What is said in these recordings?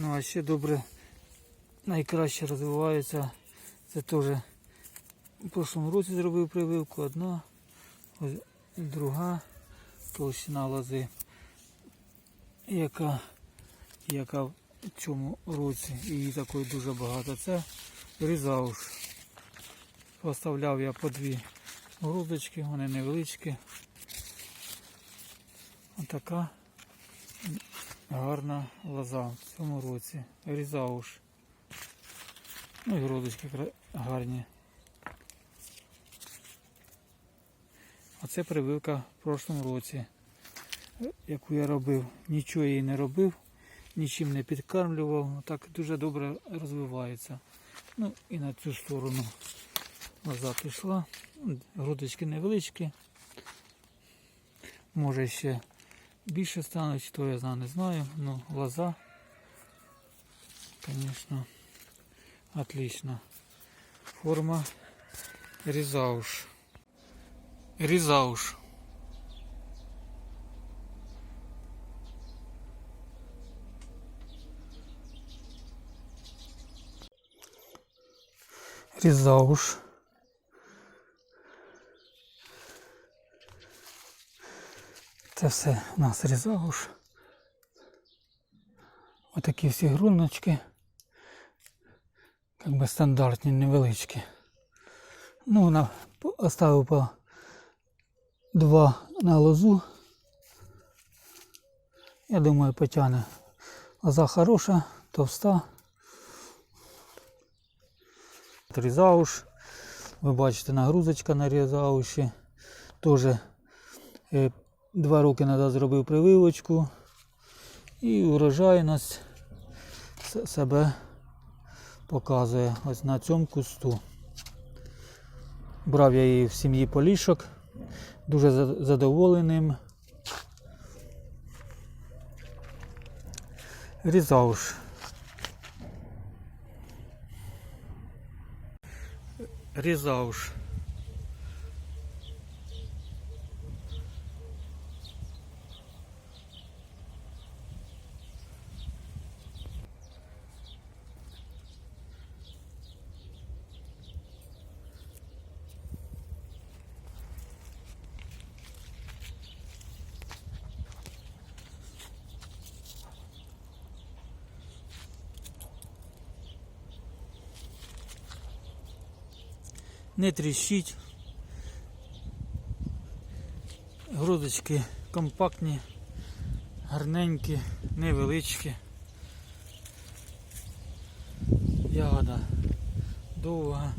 Ну а ще добре найкраще розвивається. Це теж у прошлому році зробив прививку. Одна, друга толщина лози. Яка, яка в цьому році. Її такої дуже багато. Це різауш. Поставляв я по дві грудочки, вони невеличкі. Отака гарна лоза в цьому році. Різауш. Ну і грудочки гарні. А це прививка в прошлому році, яку я робив. Нічого її не робив, нічим не підкармлював. Так дуже добре розвивається. Ну і на цю сторону лоза пішла. Грудочки невеличкі. Може ще більше стане, чи то я знаю, не знаю. Ну, лоза, звісно, отлично. Форма різауш. Різауш. Різауш. Це все у нас різауш. Отакі всі груночки. Как би стандартні, невеличкі. Ну, на, по- оставив по два на лозу. Я думаю, потягне. Лоза хороша, товста. Різауш. Ви бачите, нагрузочка на різауші. Теж два роки назад зробив прививочку. І урожайність себе показує ось на цьому кусту. Брав я її в сім'ї полішок. Дуже за- задоволеним. Різауш. Різауш. Не тріщить. Грудочки компактні, гарненькі, невеличкі. Ягода довга.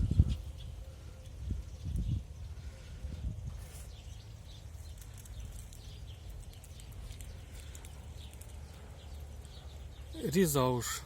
Різауш.